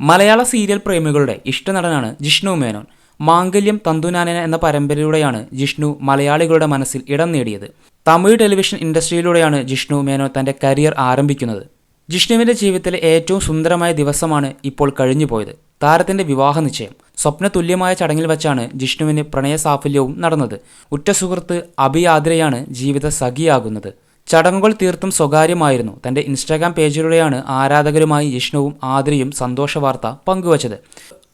മലയാള serial പ്രേമികളുടെ ഇഷ്ടനടനാണ് ജിഷ്ണു മേനോൻ. മാംഗല്യം തന്തുനാനന എന്ന പരമ്പരയിലൂടെയാണ് ജിഷ്ണു മലയാളികളുടെ മനസ്സിൽ ഇടം നേടിയത്. തമിഴ് ടെലിവിഷൻ ഇൻഡസ്ട്രിയിലൂടെയാണ് ജിഷ്ണു മേനോൻ തന്റെ കരിയർ ആരംഭിക്കുന്നത്. ജിഷ്ണുവിന്റെ ജീവിതത്തിലെ ഏറ്റവും സുന്ദരമായ ദിവസമാണ് ഇപ്പോൾ കഴിഞ്ഞുപോയത് താരത്തിന്റെ വിവാഹ നിശ്ചയം. സ്വപ്ന തുല്യമായ ചടങ്ങിൽ വച്ചാണ് ജിഷ്ണുവിന് പ്രണയ സാഫല്യവും നടന്നത്. ഉറ്റ സുഹൃത്ത് അഭിയാദ്രയാണ് ജീവിത സഖിയാകുന്നത്. ചടങ്ങുകൾ തീർത്തും സ്വകാര്യമായിരുന്നു. തന്റെ ഇൻസ്റ്റാഗ്രാം പേജിലൂടെയാണ് ആരാധകരുമായി ജിഷ്ണുവും ആതിരയും സന്തോഷ വാർത്ത പങ്കുവച്ചത്.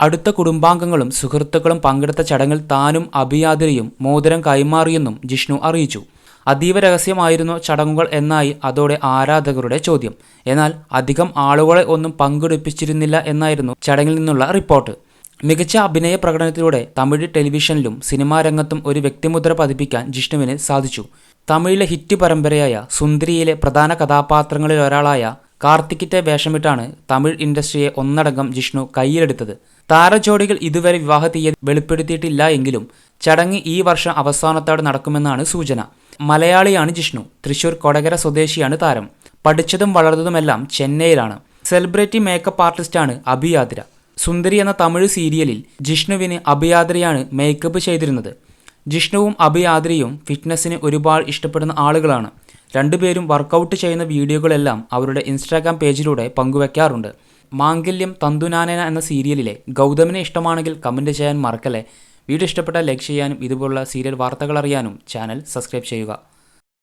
അടുത്ത കുടുംബാംഗങ്ങളും സുഹൃത്തുക്കളും പങ്കെടുത്ത ചടങ്ങിൽ താനും അഭിയാതിരയും മോതിരം കൈമാറിയെന്നും ജിഷ്ണു അറിയിച്ചു. അതീവ രഹസ്യമായിരുന്നു ചടങ്ങുകൾ എന്നായി അതോടെ ആരാധകരുടെ ചോദ്യം. എന്നാൽ അധികം ആളുകളെ ഒന്നും പങ്കെടുപ്പിച്ചിരുന്നില്ല എന്നായിരുന്നു ചടങ്ങിൽ നിന്നുള്ള റിപ്പോർട്ട്. മികച്ച അഭിനയ പ്രകടനത്തിലൂടെ തമിഴ് ടെലിവിഷനിലും സിനിമാ രംഗത്തും ഒരു വ്യക്തിമുദ്ര പതിപ്പിക്കാൻ ജിഷ്ണുവിന് സാധിച്ചു. തമിഴിലെ ഹിറ്റ് പരമ്പരയായ സുന്ദരിയിലെ പ്രധാന കഥാപാത്രങ്ങളിൽ ഒരാളായ കാർത്തിക്കിന്റെ വേഷമിട്ടാണ് തമിഴ് ഇൻഡസ്ട്രിയെ ഒന്നടങ്കം ജിഷ്ണു കയ്യിലെടുത്തത്. താരജോഡികൾ ഇതുവരെ വിവാഹ തീയതി വെളിപ്പെടുത്തിയിട്ടില്ല എങ്കിലും ചടങ്ങ് ഈ വർഷം അവസാനത്തോടെ നടക്കുമെന്നാണ് സൂചന. മലയാളിയാണ് ജിഷ്ണു. തൃശൂർ കൊടകര സ്വദേശിയാണ് താരം. പഠിച്ചതും വളർന്നതുമെല്ലാം ചെന്നൈയിലാണ്. സെലിബ്രിറ്റി മേക്കപ്പ് ആർട്ടിസ്റ്റാണ് അഭിയാദ്ര സുന്ദരി എന്ന തമിഴ് സീരിയലിൽ ജിഷ്ണുവിന് അഭിയാദ്രയാണ് മേക്കപ്പ് ചെയ്തിരുന്നത്. ജിഷ്ണുവും അഭിയാദ്രിയും ഫിറ്റ്നസ്സിന് ഒരുപാട് ഇഷ്ടപ്പെടുന്ന ആളുകളാണ്. രണ്ടുപേരും വർക്കൗട്ട് ചെയ്യുന്ന വീഡിയോകളെല്ലാം അവരുടെ ഇൻസ്റ്റാഗ്രാം പേജിലൂടെ പങ്കുവെക്കാറുണ്ട്. മാംഗല്യം തന്തുനാനന എന്ന സീരിയലിലെ ഗൗതമിനെ ഇഷ്ടമാണെങ്കിൽ കമന്റ് ചെയ്യാൻ മറക്കല്ലേ? വീഡിയോ ഇഷ്ടപ്പെട്ടാൽ ലൈക്ക് ചെയ്യാനും ഇതുപോലുള്ള സീരിയൽ വാർത്തകൾ അറിയാനും ചാനൽ സബ്സ്ക്രൈബ് ചെയ്യുക.